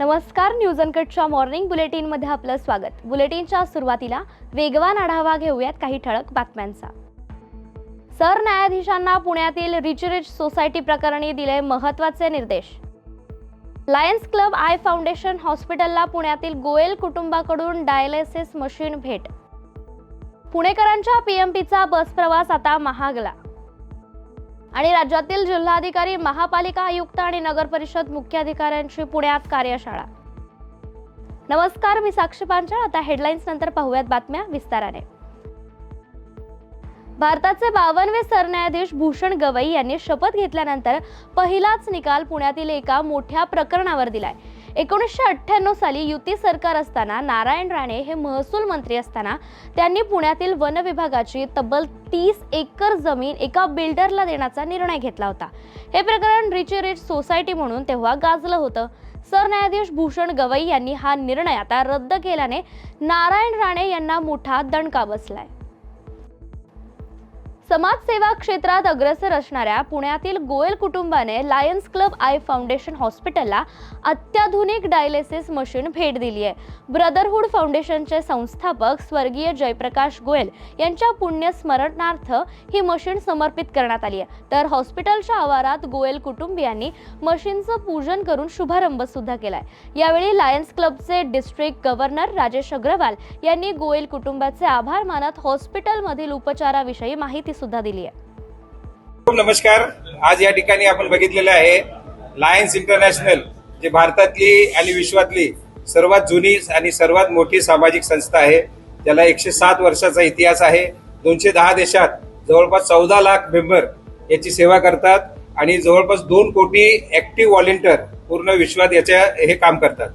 नमस्कार news अनकटच्या morning बुलेटिनमध्ये आपलं स्वागत. बुलेटिनच्या सुरुवातीला वेगवान आढावा घेऊयात काही ठळक बातम्यांचा. सरन्यायाधीशांना पुण्यातील रिच रिच सोसायटी प्रकरणी दिले महत्त्वाचे निर्देश. लायन्स क्लब आय फाउंडेशन हॉस्पिटलला पुण्यातील गोयल कुटुंबाकडून डायलिसिस मशीन भेट. पुणेकरांच्या पीएमपीचा बस प्रवास आता महागला. आणि राज्यातील जिल्हाधिकारी महापालिका आयुक्त आणि नगर परिषद मुख्याधिकाऱ्यांची पुण्यात कार्यशाळा. नमस्कार मी साक्षी पांचाळ. आता हेडलाईन्स नंतर पाहूयात बातम्या विस्ताराने. भारताचे बावनवे सरन्यायाधीश भूषण गवई यांनी शपथ घेतल्यानंतर पहिलाच निकाल पुण्यातील एका मोठ्या प्रकरणावर दिलाय. एकोणीसशे अठ्ठ्याण्णव साली युती सरकार असताना नारायण राणे हे महसूल मंत्री असताना त्यांनी पुण्यातील वन विभागाची तब्बल तीस एकर जमीन एका बिल्डरला देण्याचा निर्णय घेतला होता. हे प्रकरण रिच रिच सोसायटी म्हणून तेव्हा गाजलं होतं. सरन्यायाधीश भूषण गवई यांनी हा निर्णय आता रद्द केल्याने नारायण राणे यांना मोठा दणका बसलाय. समाजसेवा क्षेत्रात अग्रसर असणाऱ्या पुण्यातील गोयल कुटुंबाने लायन्स क्लब आय फाउंडेशन हॉस्पिटलला अत्याधुनिक डायलिसिस मशीन भेट दिली आहे. ब्रदरहूड फाउंडेशनचे संस्थापक स्वर्गीय जयप्रकाश गोयल यांच्या पुण्यस्मरणार्थ ही मशीन समर्पित करण्यात आली आहे. तर हॉस्पिटलच्या आवारात गोयल कुटुंबियांनी मशीनचं पूजन करून शुभारंभ सुद्धा केलाय. यावेळी लायन्स क्लबचे डिस्ट्रिक्ट गव्हर्नर राजेश अग्रवाल यांनी गोयल कुटुंबाचे आभार मानत हॉस्पिटलमधील उपचाराविषयी माहिती सुद्धा दिली आहे. खूप नमस्कार. आज या ठिकाणी आपण बघितलेलं आहे लायन्स इंटरनॅशनल जे भारतातली आणि विश्वातली सर्वात जुनी आणि सर्वात मोठी सामाजिक संस्था आहे. त्याला एकशे सात वर्षाचा इतिहास आहे. दोनशे दहा देशात जवळपास चौदा लाख मेंबर याची सेवा करतात आणि जवळपास दोन कोटी ऍक्टिव्ह व्हॉलेंटियर पूर्ण विश्वात याच्या हे काम करतात.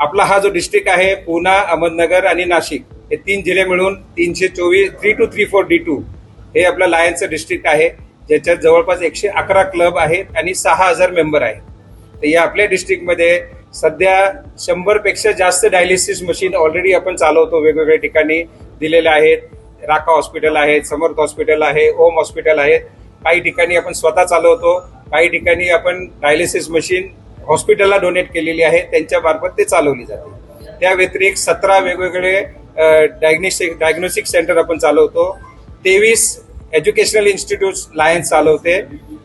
आपला हा जो डिस्ट्रिक्ट आहे पुणा अहमदनगर आणि नाशिक हे तीन जिल्हे मिळून तीनशे चोवीस three two three four D two हे आपलं लायन्सचं डिस्ट्रिक्ट आहे ज्याच्यात जवळपास एकशे अकरा क्लब आहेत आणि सहा हजार मेंबर आहेत. तर या आपल्या डिस्ट्रिक्टमध्ये सध्या शंभरपेक्षा जास्त डायलिसिस मशीन ऑलरेडी आपण चालवतो वेगवेगळ्या ठिकाणी दिलेल्या आहेत. राका हॉस्पिटल आहेत समर्थ हॉस्पिटल आहे ओम हॉस्पिटल आहेत काही ठिकाणी आपण स्वतः चालवतो काही ठिकाणी आपण डायलिसिस मशीन हॉस्पिटलला डोनेट केलेली आहे त्यांच्या मार्फत ते चालवली जाते. त्या व्यतिरिक्त सतरा वेगवेगळे डायग्नोस्टिक डायग्नोस्टिक सेंटर आपण चालवतो. तेवीस एज्युकेशनल इन्स्टिट्यूट लायन्स चालवते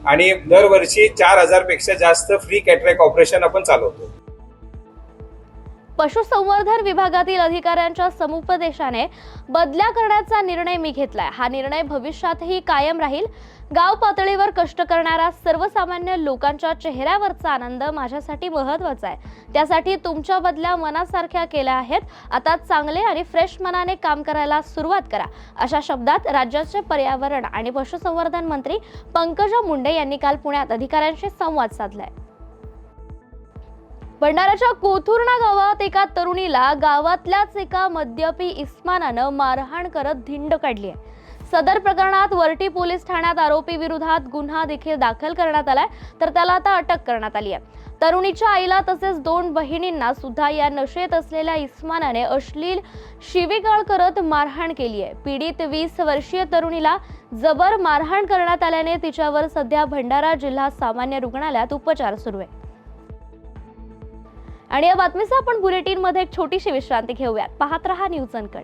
आणि दरवर्षी चार हजारपेक्षा जास्त फ्री कॅटरॅक ऑपरेशन आपण चालवतो. पशुसंवर्धन विभागातील अधिकाऱ्यांच्या समुपदेशाने बदल्या करण्याचा निर्णय मी घेतलाय. हा निर्णय भविष्यातही कायम राहील. गाव पातळीवर कष्ट करणाऱ्या सर्वसामान्य लोकांच्या चेहऱ्यावरचा आनंद माझ्यासाठी महत्त्वाचा आहे. त्यासाठी तुमच्या बदल्या मनासारख्या केल्या आहेत. आता चांगले आणि फ्रेश मनाने काम करायला सुरुवात करा. अशा शब्दात राज्याचे पर्यावरण आणि पशुसंवर्धन मंत्री पंकजा मुंडे यांनी काल पुण्यात अधिकाऱ्यांशी संवाद साधलाय. भंडाऱ्याच्या कोथुर्णा गावात एका तरुणीला गावातल्याच एका मद्यपी इस्मानानं मारहाण करत धिंड काढली आहे. सदर प्रकरणात वरटी पोलीस ठाण्यात आरोपी विरोधात गुन्हा देखील दाखल करण्यात आलाय. तर त्याला आता अटक करण्यात आली आहे. तरुणीच्या आईला तसेच दोन बहिणींना सुद्धा या नशेत असलेल्या इस्मानाने अश्लील शिवीगाळ करत मारहाण केली आहे. पीडित वीस वर्षीय तरुणीला जबर मारहाण करण्यात आल्याने तिच्यावर सध्या भंडारा जिल्हा सामान्य रुग्णालयात उपचार सुरू आहे. आणि या बातमीचा आपण बुलेटिनमध्ये एक छोटीशी विश्रांती घेऊयात. पाहत रहा न्यूज अनकट.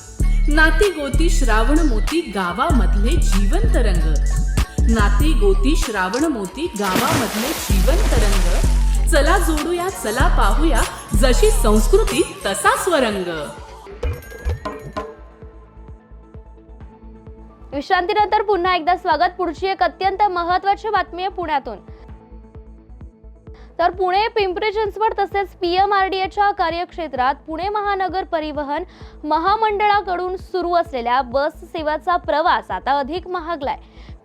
नाती गोती श्रावण मोती गावामधले जीवन रंग. नाती गोती श्रावण मोती गावामधले जीवन रंग. चला जोडूया चला पाहूया जशी संस्कृती तसा स्वरंग. विश्रांतीनंतर पुन्हा एकदा स्वागत. पुढची एक अत्यंत महत्वाची बातमी आहे पुण्यातून. तर पुणे पिंपरी चिंचवड तसेच पी एम आर डी एच्या कार्यक्षेत्रात पुणे महानगर परिवहन महामंडळाकडून सुरू असलेल्या बस सेवाचा प्रवास आता अधिक महागलाय.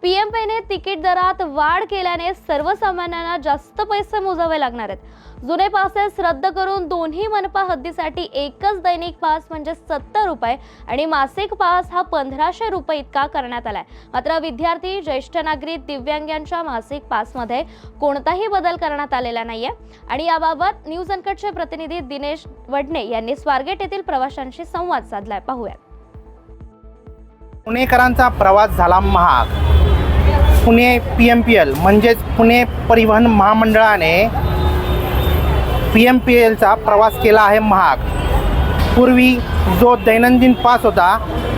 पीएमपीने तिकीट दरात वाढ केल्याने सर्वसामान्यांना जास्त पैसे मोजावे लागणार आहेत. जुने पासेस रद्द करून दोन्ही मनपा हद्दीसाठी एकच दैनिक पास म्हणजे सत्तर रुपये आणि मासिक पास हा पंधराशे रुपये इतका करण्यात आलाय. मात्र विद्यार्थी ज्येष्ठ नागरिक दिव्यांगांच्या मासिक पासमध्ये कोणताही बदल करण्यात आलेला नाहीये. आणि याबाबत न्यूज अनकटचे प्रतिनिधी दिनेश वडणे यांनी स्वारगेट येथील प्रवाशांशी संवाद साधलाय. पाहूया पुणेकरांचा प्रवास झाला महाग. Pune P M P L म्हणजेच पुणे परिवहन महामंडळाने पी एम पी एलचा प्रवास केला आहे महाग. पूर्वी जो दैनंदिन पास होता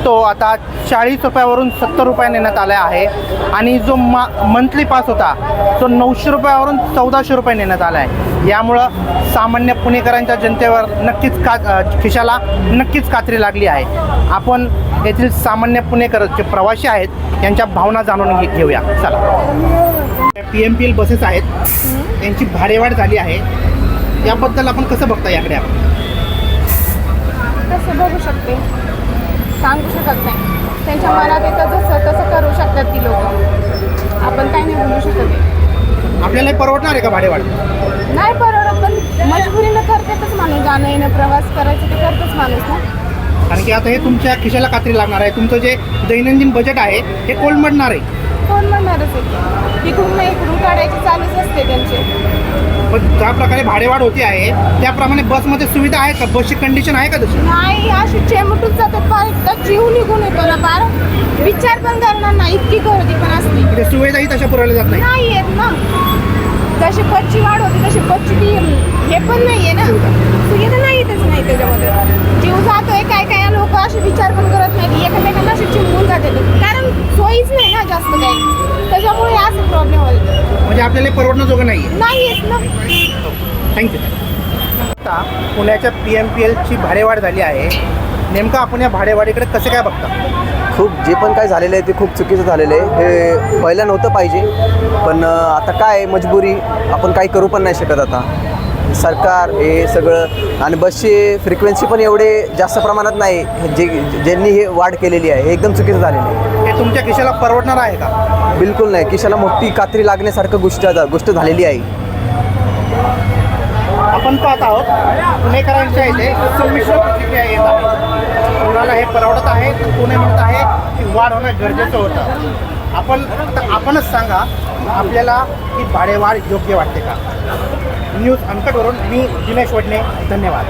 तो आता चाळीस रुपयावरून सत्तर रुपये नेण्यात आला आहे. आणि जो मा मंथली पास होता तो नऊशे रुपयावरून चौदाशे रुपये नेण्यात आला आहे. यामुळं सामान्य पुणेकरांच्या जनतेवर नक्कीच का खिशाला नक्कीच कात्री लागली आहे. आपण येथील सामान्य पुणेकर जे प्रवासी आहेत यांच्या भावना जाणून घेऊया. चला. P M P L buses आहेत. त्यांची भाडेवाढ झाली आहे. याबद्दल आपण कसं बघता याकडे आपण? कसं बघू शकते. सांगू शकत नाही. त्यांच्या मनात येतं जसं तसं करू शकतात ती लोक. आपण काय नाही बोलू शकत. आपल्याला परवडणार आहे का भाडेवाढ? नाही परवडत पण मजबुरीनं करतातच माणूस. जाणं येणं प्रवास करायचं ते करतच माणूस ना. कारण की आता हे तुमच्या खिशाला कात्री लागणार आहे. तुमचं जे दैनंदिन बजेट आहे हे कोलमडणार आहे. कोण म्हणणारच आहे? इकडून नाही इकडून काढायचे चालूच असते त्यांचे. पण ज्या प्रकारे भाडेवाढ होती आहे त्याप्रमाणे बसमध्ये सुविधा आहे का? बसची कंडिशन आहे का तशी? नाही अशी चेमटून जातात फार एकदा जीव निघून येतो ना फार. विचार पण करणार नाही इतकी गर्दी पण असते. म्हणजे सुविधाही तशा पुरवल्या जात नाही. नाही येत ना. जशी पच्ची वाढ होती तशी ती हे पण नाही आहे ना. सुविधा नाही येतच नाही त्याच्यामध्ये. जीव जातोय काय काय लोक असे विचार पण करत नाही एकमेकांना असे चिमून जाते कारण सोयीच नाही ना जास्त काही. त्याच्यामुळे असं प्रॉब्लेम होतो म्हणजे आपल्याला हे परवडणं जोगं नाही आहे नाही येत ना. थँक्यू आता पुण्याच्या पी एम पी एलची भाडेवाढ झाली आहे. नेमकं आपण या भाडेवाढीकडे कसे काय बघता? खूप जे पण काय झालेलं आहे ते खूप चुकीचं झालेलं आहे. हे पहिलं नव्हतं पाहिजे. पण आता काय मजबुरी. आपण काही करू पण नाही शकत आता. सरकार हे सगळं. आणि बसची फ्रिक्वेन्सी पण एवढे जास्त प्रमाणात नाही. जे ज्यांनी हे वाढ केलेली आहे हे एकदम चुकीचं झालेलं आहे. हे तुमच्या खिशाला परवडणार आहे का? बिलकुल नाही. किशाला मोठी कात्री लागण्यासारखं गोष्ट गोष्ट झालेली आहे. आपण पाहत आहोत पुणेकरांच्या इथे संमिश्र प्रतिक्रिया येत आहे कोणाला हे परवडत आहे कोणी म्हणत आहे की वाढ होणं गरजेचं होतं? आपण आपणच सांगा आपल्याला ही भाडेवाढ योग्य वाटते का? न्यूज अंकटवरून मी दिनेश वडणे धन्यवाद.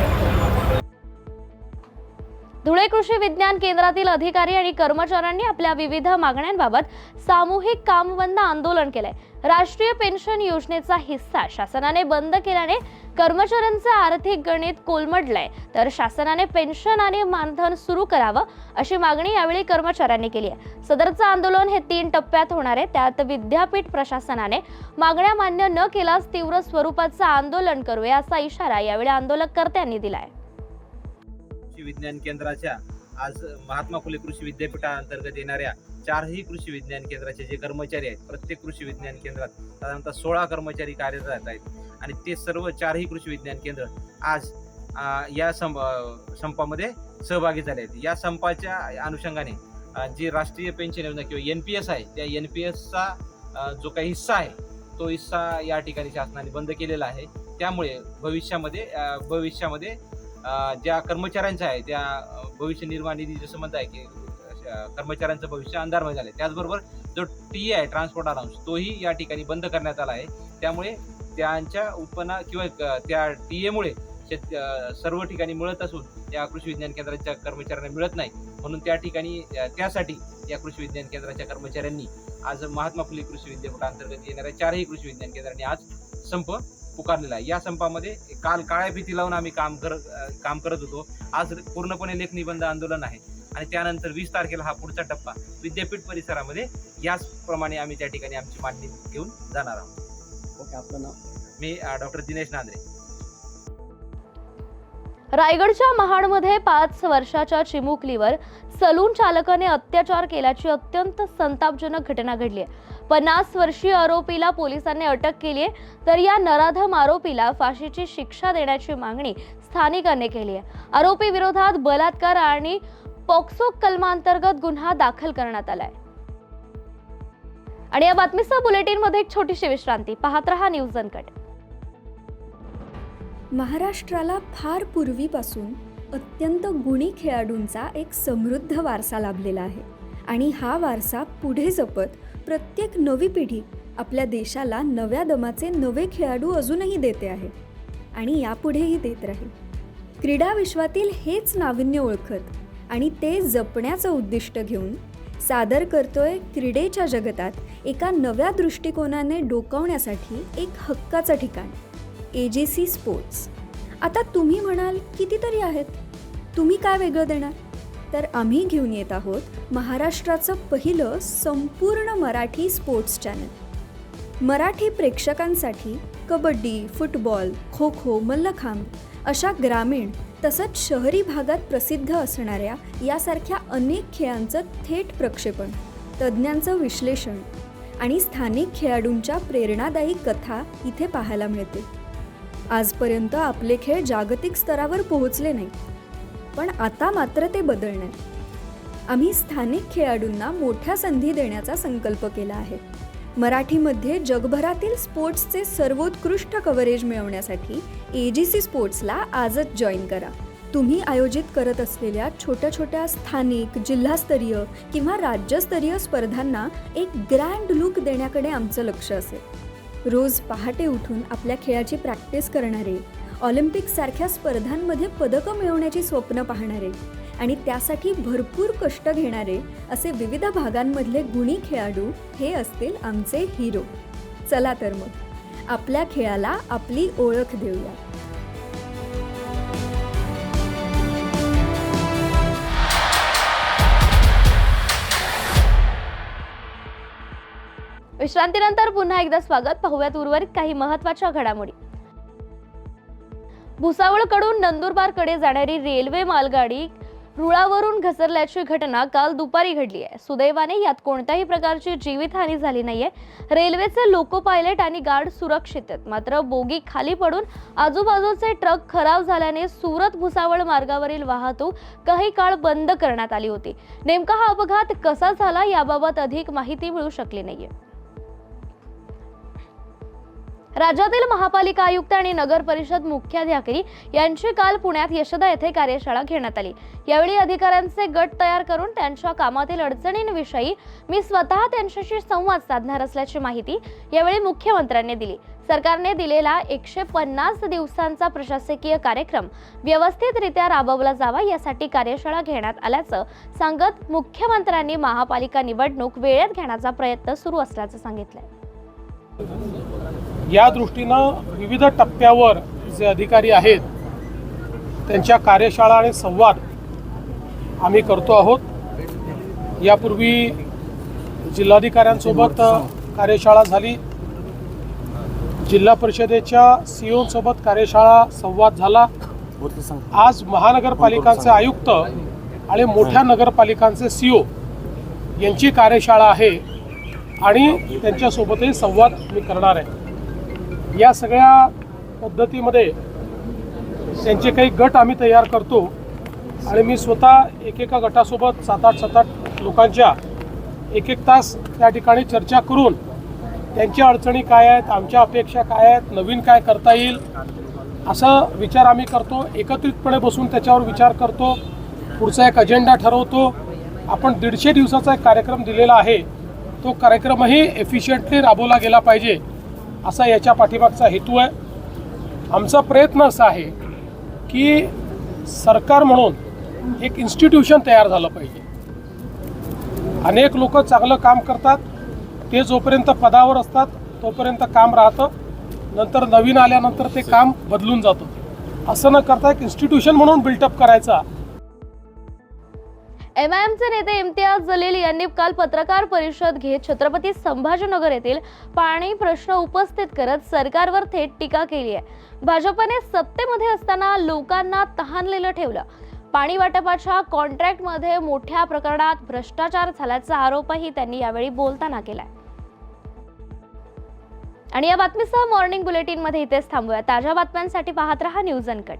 धुळे कृषी विज्ञान केंद्रातील अधिकारी आणि कर्मचाऱ्यांनी आपल्या विविध मागण्यांबाबत सामूहिक कामबंद आंदोलन केलंय. राष्ट्रीय पेन्शन योजनेचा हिस्सा शासनाने बंद केल्याने कर्मचाऱ्यांचं आर्थिक गणित कोलमडलंय. तर शासनाने पेन्शन आणि मानधन सुरू करावं अशी मागणी यावेळी कर्मचाऱ्यांनी केली आहे. सदरचं आंदोलन हे तीन टप्प्यात होणार आहे. त्यात विद्यापीठ प्रशासनाने मागण्या मान्य न केल्यास तीव्र स्वरूपाचं आंदोलन करूया असा इशारा यावेळी आंदोलककर्त्यांनी दिलाय. कृषी विज्ञान केंद्राच्या आज महात्मा फुले कृषी विद्यापीठाअंतर्गत येणाऱ्या चारही कृषी विज्ञान केंद्राचे जे कर्मचारी आहेत प्रत्येक कृषी विज्ञान केंद्रात साधारणतः सोळा कर्मचारी कार्यरत आहेत. आणि ते सर्व चारही कृषी विज्ञान केंद्र आज या संप संपामध्ये सहभागी झाले आहेत. या संपाच्या अनुषंगाने जी राष्ट्रीय पेन्शन योजना किंवा एन पी एस आहे त्या एन पी एसचा जो काही हिस्सा आहे तो हिस्सा या ठिकाणी शासनाने बंद केलेला आहे. त्यामुळे भविष्यामध्ये भविष्यामध्ये ज्या कर्मचाऱ्यांचं आहे त्या भविष्य निर्वाह निधी जसं म्हणत आहे की कर्मचाऱ्यांचं भविष्य अंधारमय झालं त्याचबरोबर जो टी आहे ट्रान्सपोर्ट अलाउन्स तोही या ठिकाणी बंद करण्यात आला आहे. त्यामुळे त्यांच्या उत्पन्ना किंवा त्या टी एमुळे शेत सर्व ठिकाणी मिळत असून त्या कृषी विज्ञान केंद्राच्या कर्मचाऱ्यांना मिळत नाही. म्हणून त्या ठिकाणी त्यासाठी या कृषी विज्ञान केंद्राच्या कर्मचाऱ्यांनी आज महात्मा फुले कृषी विद्यापीठांतर्गत येणाऱ्या चारही कृषी विज्ञान केंद्रांनी आज संप पुकारलेला आहे. या संपामध्ये काल काळ्या भीती लावून आम्ही काम कर काम करत होतो. आज पूर्णपणे लेख निबंध आंदोलन आहे. आणि त्यानंतर वीस तारखेला हा पुढचा टप्पा विद्यापीठ परिसरामध्ये याचप्रमाणे आम्ही त्या ठिकाणी आमची मांडणी घेऊन जाणार आहोत. ओके आपलं नाव? मी डॉक्टर दिनेश नांद्रे. रायगडच्या महाडमध्ये पाच वर्षाच्या चिमुकलीवर सलून चालकाने अत्याचार केल्याची अत्यंत संतापजनक घटना घडली आहे. पन्नास वर्षीय आरोपीला पोलिसांनी अटक केली आहे. तर या नराधम आरोपीला फाशीची शिक्षा देण्याची मागणी स्थानिकांनी केली आहे. आरोपी विरोधात बलात्कार आणि पॉक्सो कलमांतर्गत गुन्हा दाखल करण्यात आलाय. आणि या बातमीसह बुलेटिनमध्ये एक छोटीशी विश्रांती. पाहत रहा न्यूज अनकट. महाराष्ट्राला फार पूर्वीपासून अत्यंत गुणी खेळाडूंचा एक समृद्ध वारसा लाभलेला आहे. आणि हा वारसा पुढे जपत प्रत्येक नवी पिढी आपल्या देशाला नव्या दमाचे नवे खेळाडू अजूनही देते आहे. आणि यापुढेही देत राहील. क्रीडा विश्वातील हेच नाविन्य ओळखत आणि ते जपण्याचं उद्दिष्ट घेऊन सादर करतोय क्रीडेच्या जगतात एका नव्या दृष्टिकोनाने डोकावण्यासाठी एक हक्काचं ठिकाण ए जे सी स्पोर्ट्स आता तुम्ही म्हणाल कितीतरी आहेत? तुम्ही काय वेगळं देणार? तर आम्ही घेऊन येत आहोत महाराष्ट्राचं पहिलं संपूर्ण मराठी स्पोर्ट्स चॅनल मराठी प्रेक्षकांसाठी कबड्डी फुटबॉल खो खो मल्लखांब अशा ग्रामीण तसंच शहरी भागात प्रसिद्ध असणाऱ्या यासारख्या अनेक खेळांचं थेट प्रक्षेपण तज्ज्ञांचं विश्लेषण आणि स्थानिक खेळाडूंच्या प्रेरणादायी कथा इथे पाहायला मिळते. आजपर्यंत आपले खेळ जागतिक स्तरावर पोहोचले नाही पण आता मात्र ते बदलणार. आम्ही स्थानिक खेळाडूंना मोठ्या संधी देण्याचा संकल्प केला आहे. मराठीमध्ये जगभरातील स्पोर्ट्सचे सर्वोत्कृष्ट कव्हरेज मिळवण्यासाठी ए जी सी स्पोर्ट्सला आजच जॉईन करा. तुम्ही आयोजित करत असलेल्या छोट्या छोट्या स्थानिक जिल्हास्तरीय किंवा राज्यस्तरीय स्पर्धांना एक ग्रँड लुक देण्याकडे आमचं लक्ष असेल. रोज पहाटे उठून आपल्या खेळाची प्रॅक्टिस करणारे ऑलिम्पिकसारख्या स्पर्धांमध्ये पदकं मिळवण्याची स्वप्न पाहणारे आणि त्यासाठी भरपूर कष्ट घेणारे असे विविध भागांमधले गुणी खेळाडू हे असतील आमचे हिरो. चला तर मग आपल्या खेळाला आपली ओळख देऊया. विश्रांतीनंतर पुन्हा एकदा स्वागत. पाहूयात उर्वरित काही महत्त्वाच्या घडामोडी. भुसावळकडून नंदुरबारकडे जाणारी रेल्वे मालगाडी रुळावरून घसरल्याची घटना काल दुपारी घडली आहे. सुदैवाने यात कोणत्याही प्रकारची जीवितहानी झाली नाहीये. रेल्वेचे लोको पायलट आणि गार्ड सुरक्षित आहेत. मात्र बोगी खाली पडून आजूबाजूचे ट्रक खराब झाल्याने सुरत भुसावळ मार्गावरील वाहतूक काही काळ बंद करण्यात आली होती. नेमका हा अपघात कसा झाला याबाबत अधिक माहिती मिळू शकली नाहीये. राज्यातील महापालिका आयुक्त आणि नगर परिषद मुख्याधिकारी यांची काल पुण्यात यशदा येथे कार्यशाळा घेण्यात आली. यावेळी अधिकाऱ्यांचे गट तयार करून त्यांच्या कामातील अडचणींविषयी मी स्वतः त्यांच्याशी संवाद साधणार असल्याची माहिती यावेळी मुख्यमंत्र्यांनी दिली. सरकारने दिलेला एकशे पन्नास दिवसांचा प्रशासकीय कार्यक्रम व्यवस्थितरित्या राबवला जावा यासाठी कार्यशाळा घेण्यात आल्याचं सांगत मुख्यमंत्र्यांनी महापालिका निवडणूक वेळेत घेण्याचा प्रयत्न सुरू असल्याचं सांगितलं या दृष्टीनं विविध टप्प्यावर जे अधिकारी आहेत त्यांच्या कार्यशाळा आणि संवाद आम्ही करतो आहोत. यापूर्वी जिल्हाधिकाऱ्यांसोबत कार्यशाळा झाली. जिल्हा परिषदेच्या सीओसोबत कार्यशाळा संवाद झाला. आज महानगरपालिकांचे आयुक्त आणि मोठ्या नगरपालिकांचे सीओ यांची कार्यशाळा आहे आणि त्यांच्यासोबतही संवाद मी करणार आहे. या सगळ्या पद्धतीमध्ये त्यांचे काही गट आम्ही तयार करतो आणि मी स्वतः एकेका गटासोबत सात आठ सात आठ लोकांच्या एक एक तास त्या ठिकाणी चर्चा करून त्यांच्या अडचणी काय आहेत आमच्या अपेक्षा काय आहेत नवीन काय करता येईल असा विचार आम्ही करतो. एकत्रितपणे बसून त्याच्यावर विचार करतो. पुढचा एक अजेंडा ठरवतो. आपण दीडशे दिवसाचा एक कार्यक्रम दिलेला आहे. तो कार्यक्रमही एफिशियंटली राबवला गेला पाहिजे. असा याच्या पाठीमागचा हेतू आहे. आमचा प्रयत्न असा आहे की सरकार म्हणून एक इन्स्टिट्यूशन तयार झालं पाहिजे. अनेक लोक चांगलं काम करतात ते जोपर्यंत पदावर असतात तोपर्यंत काम राहतं नंतर नवीन आल्यानंतर ते काम बदलून जातं. असं न करता एक इन्स्टिट्यूशन म्हणून बिल्टअप करायचा एम आय एमचे नेते इम्तियाज जलील यांनी काल पत्रकार परिषद घेत छत्रपती संभाजीनगर येथील पाणी प्रश्न उपस्थित करत सरकारवर थेट टीका केली आहे. भाजपने सत्तेमध्ये असताना लोकांना तहानलेलं ठेवलं. पाणी वाटपाच्या कॉन्ट्रॅक्टमध्ये मोठ्या प्रकरणात भ्रष्टाचार झाल्याचा आरोपही त्यांनी यावेळी बोलताना केलाय. आणि या बातमीसह मॉर्निंग बुलेटिनमध्ये इथेच थांबूया. ताज्या बातम्यांसाठी पाहत रहा न्यूज अनकट.